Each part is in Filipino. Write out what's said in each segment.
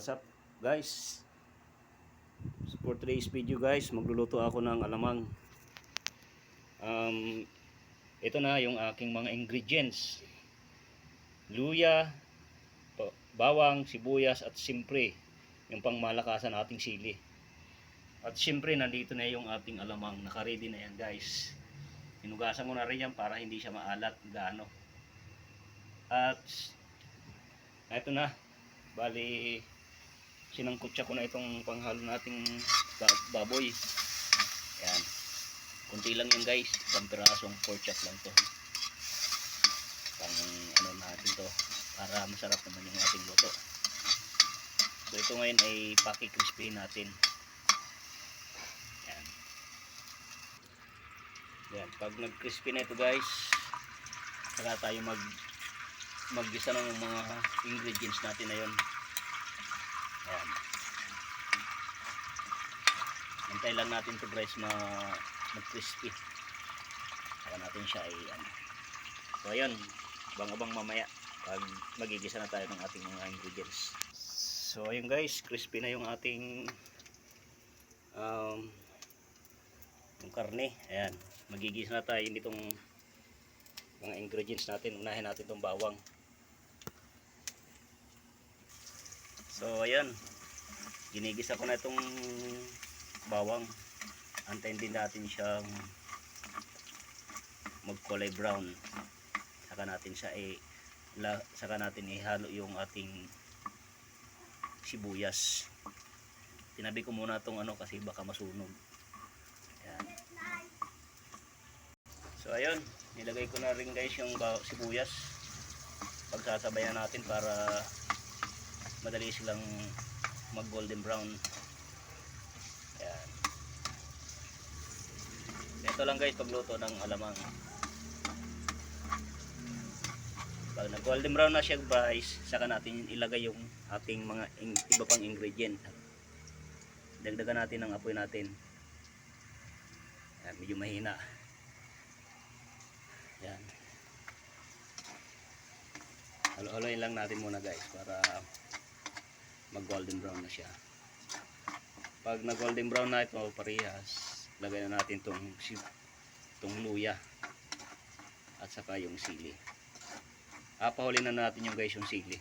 what's up guys? For today's video guys, magluluto ako ng alamang. Um, ito na yung aking mga ingredients. Luya, bawang, sibuyas at simpre. Yung pangmalakasan ating sili. At siyempre nandito na yung ating alamang. Nakaready na yan guys. Hinugasan ko na rin yan para hindi siya maalat gaano. At ito na. Bali sinangkutsa ko na itong panghalo nating ba- baboy. Ayan. Kunti lang yan guys. Isang pirasong pork chop lang to. Pang ano natin to. Para masarap naman yung ating luto. So ito ngayon ay paki-crispy natin. Ayan. Ayan. Pag nag-crispy na ito guys, saka tayo mag maggisa ng mga ingredients natin na yun. Ayan. Antay lang natin to guys ma mag-crispy. Saka natin siya ay ano. So ayan, bang-abang mamaya pag magigisa na tayo ng ating mga ingredients. So ayun guys, crispy na yung ating um, yung karne. Ayan, magigisa na tayo nitong mga ingredients natin. Unahin natin itong bawang. So ayan, ginigisa ko na itong bawang. Antayin din natin siyang magkulay brown. Saka natin siya i la, saka natin ihalo yung ating sibuyas. Tinabi ko muna itong ano kasi baka masunog. Ayan. So ayun, nilagay ko na rin guys yung sibuyas. Pagsasabayan natin para madali silang mag golden brown. Ayan. Ito lang guys pagluto ng alamang. Pag nag golden brown na siya guys, saka natin ilagay yung ating mga iba pang ingredient. Dagdagan natin ang apoy natin. Ayan, medyo mahina. Yan. Halo-haloyin lang natin muna guys para mag golden brown na siya. Pag na golden brown na ito parehas, lagay na natin tong tong luya at saka yung sili. Apahuli na natin yung guys yung sili.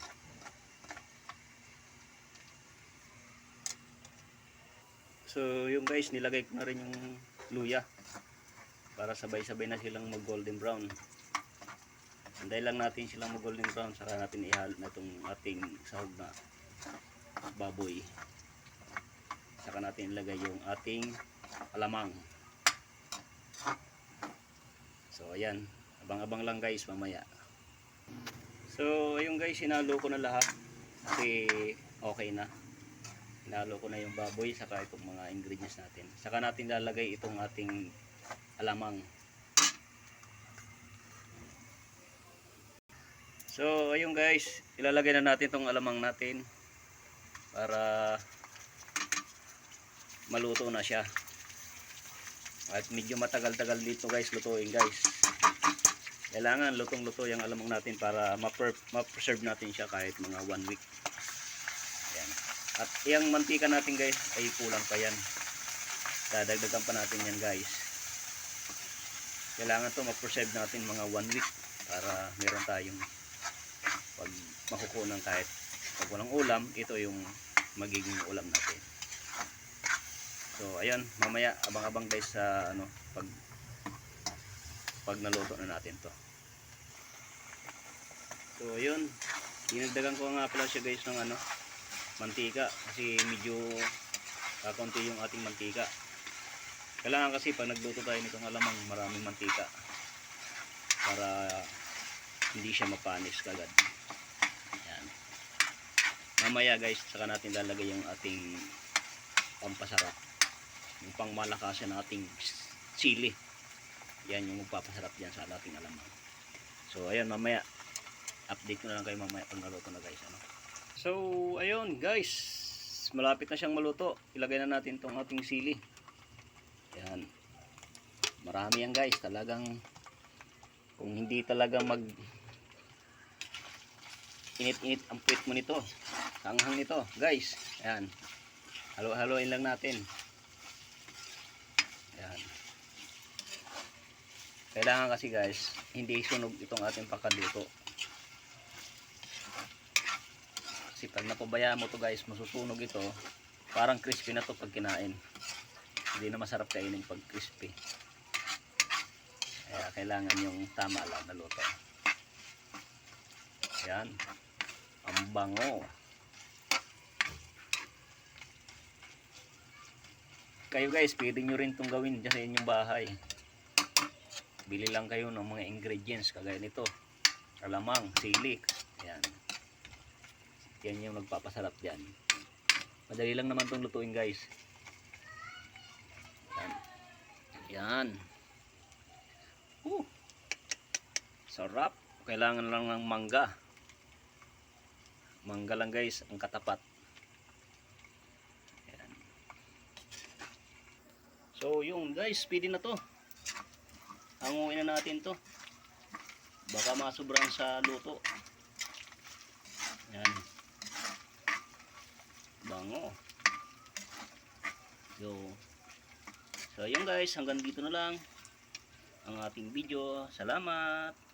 So yung guys nilagay ko na rin yung luya para sabay-sabay na silang mag golden brown. Anday lang natin silang mag golden brown saka natin ihalo na itong ating sahog na baboy. Saka natin ilagay yung ating alamang. So ayan, abang-abang lang guys mamaya. So ayun guys, sinalo ko na lahat kasi okay na. Hinalo ko na yung baboy saka itong mga ingredients natin. Saka natin lalagay itong ating alamang. So ayun guys, ilalagay na natin itong alamang natin para maluto na siya. At medyo matagal-tagal dito guys lutuin guys. Kailangan lutong-luto yung alamang natin para ma-preserve natin siya kahit mga one week. Ayan. At yung mantika natin guys ay kulang pa yan. Dadagdagan pa natin yan guys. Kailangan to ma-preserve natin mga one week para meron tayong pag makukunan kahit pag walang ulam, ito yung magiging ulam natin. So ayan, mamaya abang-abang guys sa ano pag pag naluto na natin to. So ayun, dinagdagan ko nga pala siya guys ng ano mantika kasi medyo kakunti yung ating mantika. Kailangan kasi pag nagluto tayo nitong alamang maraming mantika para hindi siya mapanis kagad. Mamaya guys, saka natin lalagay yung ating pampasarap. Yung pangmalakasan nating sili. Yan yung magpapasarap diyan sa ating alamang. So ayan mamaya update ko na lang kayo mamaya pag naluto na guys ano. So ayun guys, malapit na siyang maluto. Ilagay na natin tong ating sili. Yan. Marami yan guys, talagang kung hindi talaga mag init-init ang puwit mo nito Anghang nito, guys. Ayan. Halo-haloin lang natin. Ayan. Kailangan kasi guys, hindi sunog itong ating pakaluto. Kasi pag napabayaan mo to guys, masusunog ito. Parang crispy na to pag kinain. Hindi na masarap kainin pag crispy. Kaya kailangan yung tama lang na luto. Yan. Ang bango. Kayo guys, pwede nyo rin itong gawin dyan sa inyong bahay. Bili lang kayo ng mga ingredients kagaya nito. Alamang, sili. Yan. Yan yung nagpapasarap dyan. Madali lang naman itong lutuin guys. Yan. Yan. Uh. Sarap. Kailangan lang ng mangga. Mangga lang guys, ang katapat. So yung guys, pwede na to. Hanguin na natin to. Baka masubran sa luto. Yan. Bango. So, so yun guys, hanggang dito na lang ang ating video. Salamat!